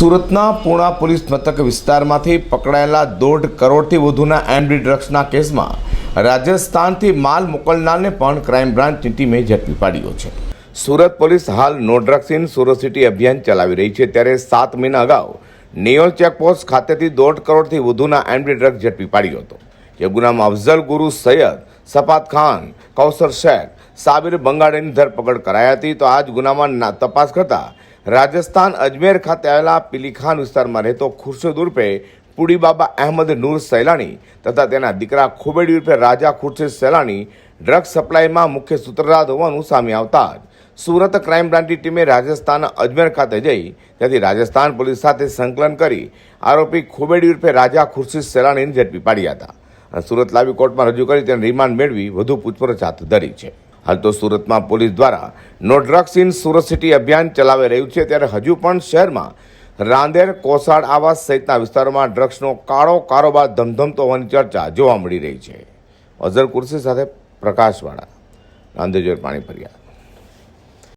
સુરતના પૂણા પોલીસ મથક વિસ્તારમાંથી પકડાયેલા દોઢ કરોડથી વધુના એમડી ડ્રગ્સના કેસમાં રાજસ્થાનથી માલ મોકલનારને પણ ક્રાઇમ બ્રાન્ચની ટીમે ઝડપી પાડ્યો છે. સુરત પોલીસ હાલ no drugs in Surat city અભિયાન ચલાવી રહી છે ત્યારે સાત મહિના અગાઉ નિયોલ ચેકપોસ્ટ ખાતેથી દોઢ કરોડથી વધુના એમડી ડ્રગ્સ ઝડપી પાડ્યો હતો. જે ગુનામાં અફઝલ ગુરુ સૈયદ સફાત ખાન, કૌસર શેખ, સાબિર બંગાળીની ધરપકડ કરાઈ હતી. તો આ જ ગુનામાં તપાસ કરતા રાજસ્થાન અજમેર ખાતે આવેલા પિલીખાન વિસ્તારમાં રહેતો ખુરશદ ઉર્ફે પુડી બાબા અહેમદ નૂર સૈલાણી તથા તેના દીકરા ખુબેડી ઉર્ફે રાજા ખુરશીદ સૈલાણી ડ્રગ સપ્લાયમાં મુખ્ય સૂત્રધાર હોવાનું સામે આવતા જ સુરત ક્રાઇમ બ્રાન્ચની ટીમે રાજસ્થાન અજમેર ખાતે જઈ ત્યાંથી રાજસ્થાન પોલીસ સાથે સંકલન કરી આરોપી ખુબેડી ઉર્ફે રાજા ખુરશીદ સૈલાણીને ઝડપી પાડ્યા હતા. અને સુરત લાવી કોર્ટમાં રજૂ કરી તેને રિમાન્ડ મેળવી વધુ પૂછપરછ હાથ ધરી છે. હાલ તો સુરતમાં પોલીસ દ્વારા no drugs in Surat city અભિયાન ચલાવી રહ્યું છે, ત્યારે હજુ પણ શહેરમાં રાંદેર કોસાડ આવાસ સહિતના વિસ્તારોમાં ડ્રગ્સનો કાળો કારોબાર ધમધમતો હોવાની ચર્ચા જોવા મળી રહી છે. અઝર કુર્સી સાથે પ્રકાશવાળા રાંદેજોર પાણી ફર્યા